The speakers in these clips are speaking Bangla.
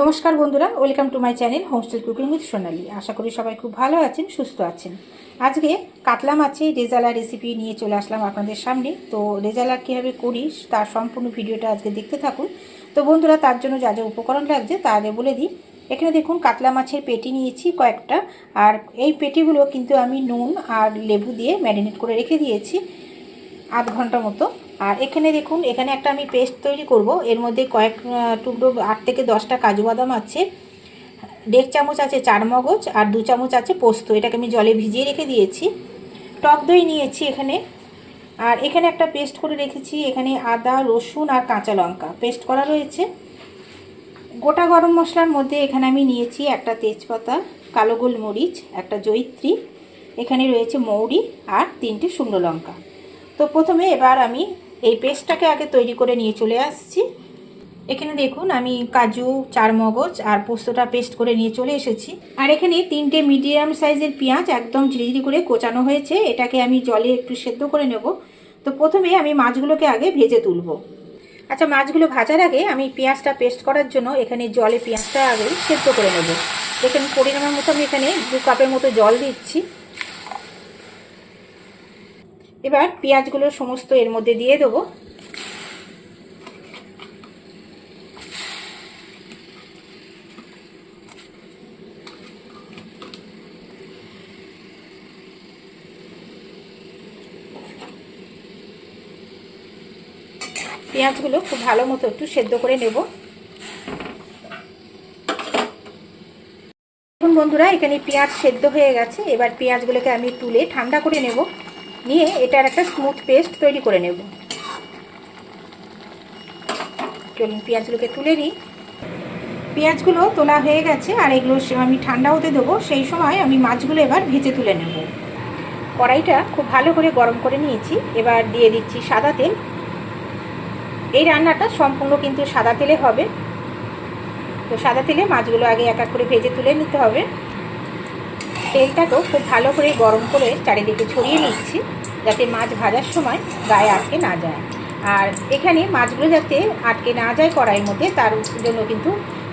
নমস্কার বন্ধুরা, welcome to my channel homestyle cooking with Sonali. আশা করি সবাই খুব ভালো আছেন, সুস্থ আছেন। আজকে কাতলা মাছে রেজালা রেসিপি নিয়ে চলে আসলাম আপনাদের সামনে। তো রেজালা কীভাবে করি, তার সম্পূর্ণ ভিডিওটা আজকে দেখতে থাকুন। তো বন্ধুরা, তার জন্য যা যা উপকরণ লাগছে, তা আগে বলে দিই। এখানে দেখুন, কাতলা মাছের পেটি নিয়েছি কয়েকটা। আর এই পেটিগুলো কিন্তু আমি নুন আর লেবু দিয়ে ম্যারিনেট করে রেখে দিয়েছি, আধ ঘণ্টা মতো। আর এখানে দেখুন, এখানে একটা আমি পেস্ট তৈরি করব। এর মধ্যে কয়েক টুকরো আট থেকে দশটা কাজু বাদাম আছে, দেড় চামচ আছে চার মগজ আর দু চামচ আছে পোস্ত। এটাকে আমি জলে ভিজিয়ে রেখে দিয়েছি। টক দই নিয়েছি এখানে। আর এখানে একটা পেস্ট করে রেখেছি, এখানে আদা, রসুন আর কাঁচা লঙ্কা। পেস্ট করা রয়েছে। গোটা গরম মশলার মধ্যে এখানে আমি নিয়েছি একটা তেজপাতা, কালো গোলমরিচ, একটা জৈত্রী এখানে রয়েছে মৌরি আর তিনটে শুকনো লঙ্কা। তো প্রথমে এবার আমি এই পেস্টটাকে আগে তৈরি করে নিয়ে চলে আসছি। এখানে দেখুন, আমি কাজু চার মগজ আর পোস্তটা পেস্ট করে নিয়ে চলে এসেছি। আর এখানে তিনটে মিডিয়াম সাইজের পেঁয়াজ একদম ঝিরিঝিরি করে কোচানো হয়েছে। এটাকে আমি জলে একটু সেদ্ধ করে নেব। তো প্রথমে আমি মাছগুলোকে আগে ভেজে তুলব। আচ্ছা মাছগুলো ভাজার আগে আমি পেঁয়াজটা পেস্ট করার জন্য এখানে জলে পেঁয়াজটা আগে সেদ্ধ করে নেব। এখানে পরিমাণ মতো আমি এখানে দু কাপের মতো জল দিচ্ছি। এবার পেঁয়াজগুলো সমস্ত এর মধ্যে দিয়ে দেবো। পেঁয়াজগুলো খুব ভালো মতো একটু সেদ্ধ করে নেব। এখন বন্ধুরা, এখানে পেঁয়াজ সেদ্ধ হয়ে গেছে। এবার পেঁয়াজগুলোকে আমি তুলে ঠান্ডা করে নেব। নিয়ে এটার একটা স্মুথ পেস্ট তৈরি করে নেব। চলুন পেঁয়াজগুলোকে তুলে নিই। পেঁয়াজগুলো তোলা হয়ে গেছে আর এগুলো আমি ঠান্ডা হতে দেবো, সেই সময় আমি মাছগুলো এবার ভেজে তুলে নেব। কড়াইটা খুব ভালো করে গরম করে নিয়েছি, এবার দিয়ে দিচ্ছি সাদা তেল। এই রান্নাটা সম্পূর্ণ কিন্তু সাদা তেলে হবে। তো সাদা তেলে মাছগুলো আগে এক এক করে ভেজে তুলে নিতে হবে। তেলটাকেও খুব ভালো করে গরম করে চারিদিকে ছড়িয়ে নিচ্ছি, যাতে মাছ ভাজার সময় গায়ে আটকে না যায়। আর এখানে মাছগুলো যাতে আটকে না যায় কড়াইয়ের মধ্যে, তার জন্য কিন্তু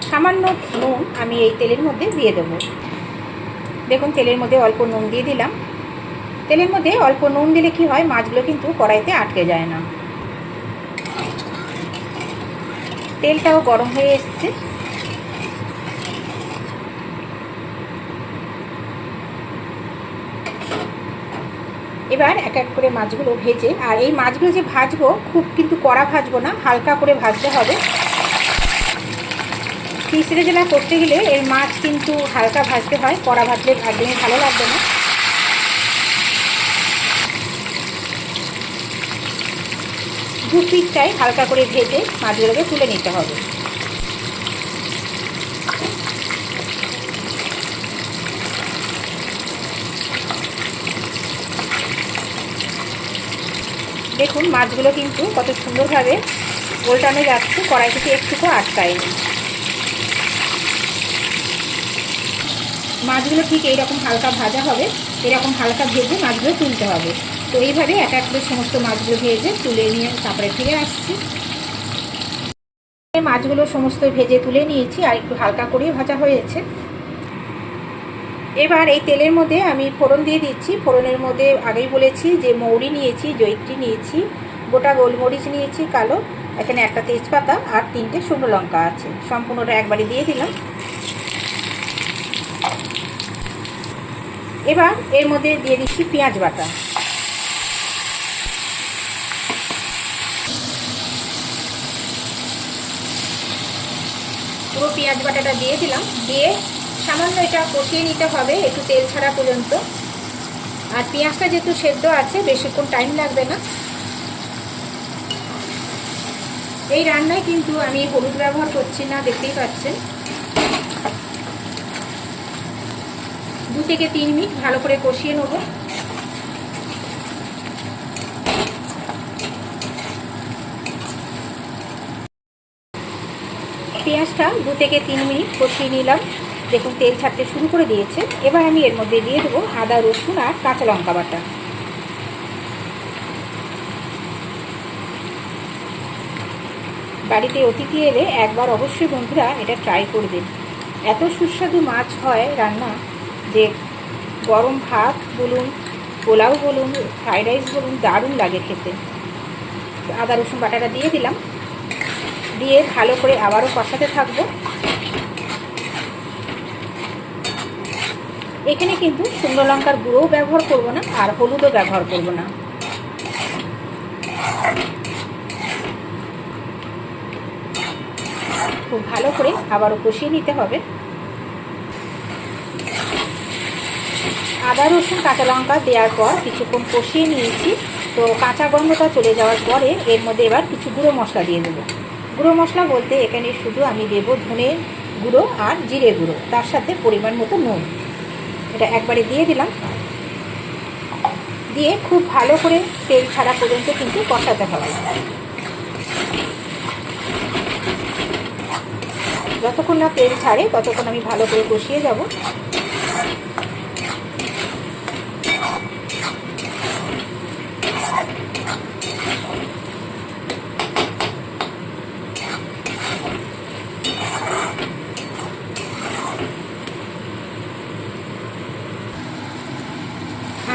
সামান্য নুন আমি এই তেলের মধ্যে দিয়ে দেবো। দেখুন, তেলের মধ্যে অল্প নুন দিয়ে দিলাম। তেলের মধ্যে অল্প নুন দিলে কি হয়, মাছগুলো কিন্তু কড়াইতে আটকে যায় না। তেলটাও গরম হয়ে এসছে। এবার এক এক করে মাছগুলো ভেজে, আর এই মাছগুলো যে ভাজবো, খুব কিন্তু কড়া ভাজবো না, হালকা করে ভাজতে হবে। ফিশ রেজেলা করতে গেলে এর মাছ কিন্তু হালকা ভাজতে হয়, কড়া ভাজলে একদমই ভালো লাগবে না। দু পিঠটাই হালকা করে ভেজে মাছগুলোকে তুলে নিতে হবে। দেখুন, মাছগুলো কিন্তু কত সুন্দরভাবে গোলটানো যাচ্ছে কড়াই থেকে একটুকু আটকায়নি। মাছগুলো ঠিক এইরকম হালকা ভাজা হবে, এরকম হালকা ভেজে মাছগুলো তুলতে হবে। তো এইভাবে এক এক করে সমস্ত মাছগুলো ভেজে তুলে নিয়ে তারপরে ফিরে আসছি। মাছগুলো সমস্ত ভেজে তুলে নিয়েছি, আর একটু হালকা করেই ভাজা হয়েছে। এবার এই তেলের মধ্যে আমি ফোড়ন দিয়ে দিচ্ছি। ফোড়নের মধ্যে আগেই বলেছি যে মৌরি নিয়েছি জৈত্রী নিয়েছি, গোটা গোলমরিচ নিয়েছি, কালো, এখানে একটা তেজপাতা আর তিনটে শুকনো লঙ্কা আছে। সম্পূর্ণটা একবারে দিয়ে দিলাম। এবার এর মধ্যে দিয়ে দিচ্ছি পেঁয়াজ বাটা। পুরো পেঁয়াজ বাটাটা দিয়ে দিলাম। দিয়ে সামান্য এটা কষিয়ে নিতে হবে, একটু তেল ছাড়া পর্যন্ত। আর পেঁয়াজটা যেহেতু সেদ্ধ আছে, বেশিক্ষণ টাইম লাগবে না। এই রান্নায় কিন্তু আমি হলুদ ব্যবহার করছি না, দেখতেই পাচ্ছেন। দু থেকে তিন মিনিট ভালো করে কষিয়ে নেব। পেঁয়াজটা দু থেকে তিন মিনিট কষিয়ে নিলাম। দেখুন, তেল ছাড়তে শুরু করে দিয়েছে। এবার আমি এর মধ্যে দিয়ে দেবো আদা, রসুন আর কাঁচা লঙ্কা বাটা। বাড়িতে অতিথি এলে একবার অবশ্যই বন্ধুরা এটা ট্রাই করবেন। এত সুস্বাদু মাছ হয় রান্না যে গরম ভাত বলুন, পোলাও বলুন ফ্রাইড রাইস বলুন, দারুণ লাগে খেতে। আদা, রসুন বাটাটা দিয়ে দিলাম। দিয়ে ভালো করে আবারও কষাতে থাকব। এখানে কিন্তু শুকনো লঙ্কার গুঁড়োও ব্যবহার করব না, আর হলুদও ব্যবহার করব না। খুব ভালো করে আবারও কষিয়ে নিতে হবে। আদা, রসুন, কাঁচা লঙ্কা দেওয়ার পর কিছুক্ষণ কষিয়ে নিয়েছি। তো কাঁচা গন্ধটা চলে যাওয়ার পরে এর মধ্যে এবার কিছু গুঁড়ো মশলা দিয়ে দেবো। গুঁড়ো মশলা বলতে এখানে শুধু আমি দেবো ধনে গুঁড়ো আর জিরে গুঁড়ো, তার সাথে পরিমাণ মতো নুন। এটা একবারে দিয়ে দিলাম। দিয়ে খুব ভালো করে তেল ছাড়া পর্যন্ত কিন্তু কষাতে হবে। যতক্ষণ না তেল ছাড়ে, ততক্ষণ আমি ভালো করে কষিয়ে যাব।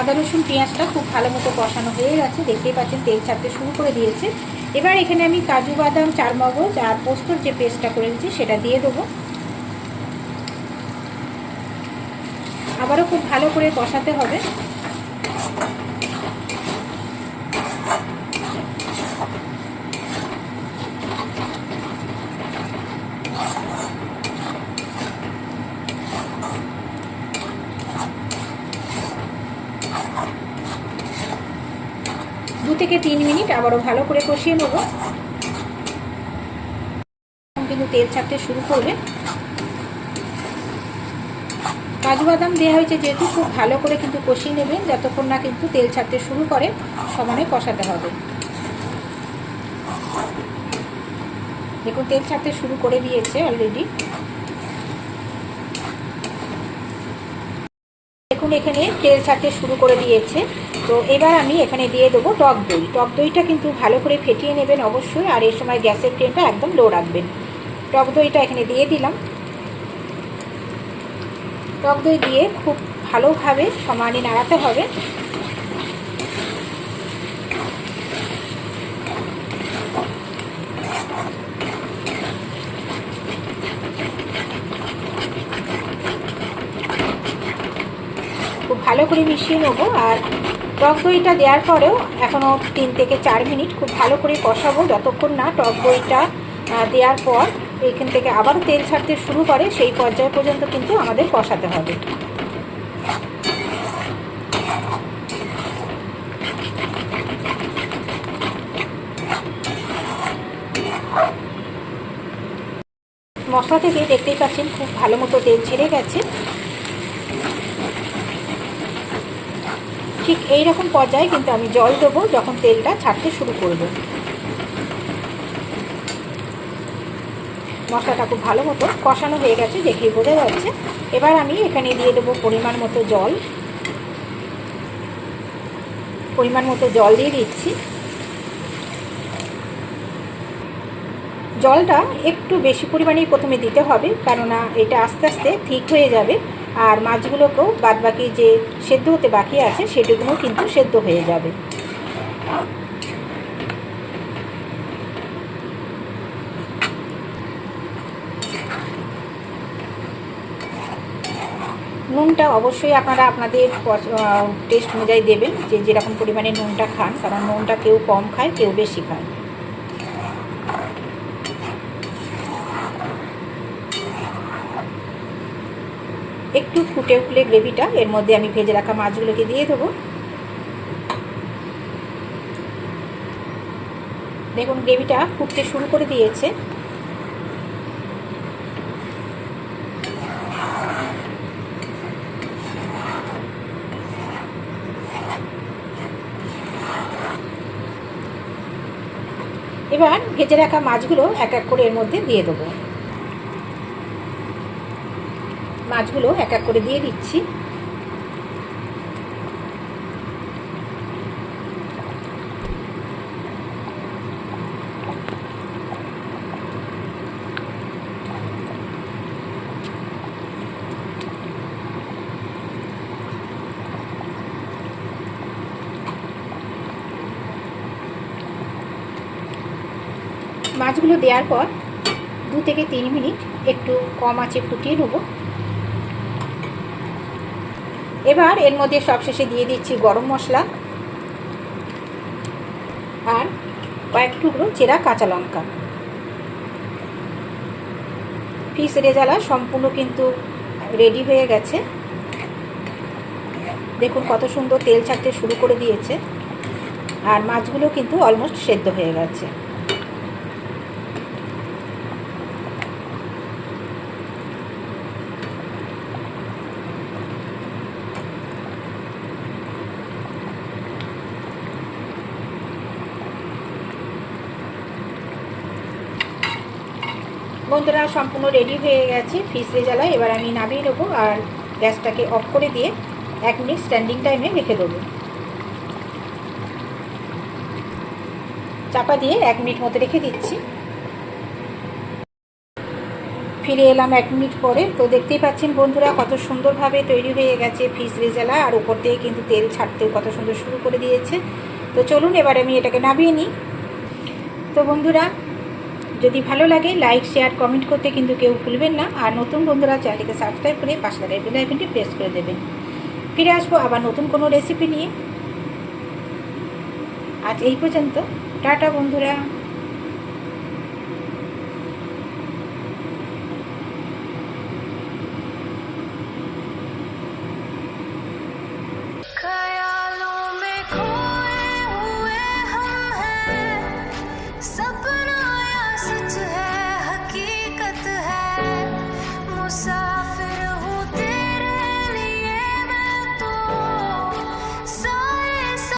আদা, রসুন, পেঁয়াজটা খুব ভালো মতো কষানো হয়ে গেছে। দেখতেই পাচ্ছেন, তেল ছাড়তে শুরু করে দিয়েছে। এবার এখানে আমি কাজু, বাদাম, চারমগজ আর পোস্তর যে পেস্টটা করে দিচ্ছি সেটা দিয়ে দেবো। আবারও খুব ভালো করে কষাতে হবে। থেকে তিন মিনিট আবারও ভালো করে কষিয়ে নেব। কিন্তু তেল ছাড়তে শুরু করবে। কাজু বাদাম দেওয়া হয়েছে যেহেতু, খুব ভালো করে কিন্তু কষিয়ে নেবেন, যতক্ষণ না কিন্তু তেল ছাড়তে শুরু করে, সমানে কষাতে হবে। দেখুন, তেল ছাড়তে শুরু করে দিয়েছে অলরেডি দেখুন, এখানে তেল ছাড়তে শুরু করে দিয়েছে। তো এবার আমি এখানে দিয়ে দেবো টক দই। টক দইটা কিন্তু ভালো করে ফেটিয়ে নেবেন অবশ্যই, আর এই সময় গ্যাসের ফ্লেমটা একদম লো রাখবেন। টক দইটা এখানে দিয়ে দিলাম। টক দই দিয়ে খুব ভালোভাবে সমানে নাড়াতে হবে। ভালো করে মিশিয়ে নেব। আর টক দইটা দেওয়ার পরেও এখনও তিন থেকে চার মিনিট খুব ভালো করে কষাবো। যতক্ষণ না টক দইটা দেওয়ার পর এখান থেকে আবার তেল ছাড়তে শুরু করে, সেই পর্যায় পর্যন্ত কিন্তু আমাদের কষাতে হবে। মশলা থেকে দেখতেই পাচ্ছেন, খুব ভালো মতো তেল ছেড়ে গেছে। ঠিক এই রকম পর্যায়ে কিন্তু আমি জল দেবো যখন তেলটা ছাড়তে শুরু করব। মশলাটা খুব ভালো মতো কষানো হয়ে গেছে, দেখেই বোঝা যাচ্ছে। এবার আমি এখানে দিয়ে দেবো পরিমাণ মতো জল। পরিমাণ মতো জল দিয়ে দিচ্ছি। জলটা একটু বেশি পরিমাণেই প্রথমে দিতে হবে, কেননা এটা আস্তে আস্তে ঠিক হয়ে যাবে। আর মাছগুলোকেও বাদবাকি যে সেদ্ধ হতে বাকি আছে, সেটুকুও কিন্তু সেদ্ধ হয়ে যাবে। নুনটা অবশ্যই আপনারা আপনাদের টেস্ট অনুযায়ী দেবেন, যে যেরকম পরিমাণে নুনটা খান, কারণ নুনটা কেউ কম খায়, কেউ বেশি খায় একটু ফুটে গ্রেভিটা, এর মধ্যে আমি ভেজে রাখা মাছগুলোকে দিয়ে দেবো। দেখুন, গ্রেভিটা ফুটতে শুরু করে দিয়েছে। এবার ভেজে রাখা মাছগুলো এক এক করে এর মধ্যে দিয়ে দেবো। মাছগুলো এক এক করে দিয়ে দিচ্ছি। মাছগুলো দেওয়ার পর দু থেকে তিন মিনিট একটু কম আছে ফুটিয়ে নেব। এবার এর মধ্যে সবশেষে দিয়ে দিচ্ছি গরম মশলা আর কয়েক টুকরো চেরা কাঁচা লঙ্কা। ফিস রেজালা সম্পূর্ণ কিন্তু রেডি হয়ে গেছে। দেখুন কত সুন্দর তেল ছাড়তে শুরু করে দিয়েছে। আর মাছগুলো কিন্তু অলমোস্ট সেদ্ধ হয়ে গেছে। বন্ধুরা সম্পূর্ণ রেডি হয়ে গেছে ফিস রেজালা এবার আমি নামিয়ে নেব আর গ্যাসটাকে অফ করে দিয়ে এক মিনিট স্ট্যান্ডিং টাইমে রেখে দেবো। চাপা দিয়ে এক মিনিট মতো রেখে দিচ্ছি। ফিরে এলাম এক মিনিট পরে। তো দেখতেই পাচ্ছেন বন্ধুরা, কত সুন্দরভাবে তৈরি হয়ে গেছে ফিস রেজালা আর উপর দিয়ে কিন্তু তেল ছাড়তেও কত সুন্দর শুরু করে দিয়েছে। তো চলুন, এবার আমি এটাকে নামিয়ে নিই। তো বন্ধুরা যদি ভালো লাগে লাইক শেয়ার কমেন্ট করতে কিন্তু কেউ ভুলবেন না। আর নতুন বন্ধুরা চ্যানেলকে সাবস্ক্রাইব করে পাশে থাকা বেল আইকনটি প্রেস করে দেবেন। ফিরে আসব আবার নতুন কোনো রেসিপি নিয়ে। আজ এই পর্যন্ত। টাটা বন্ধুরা।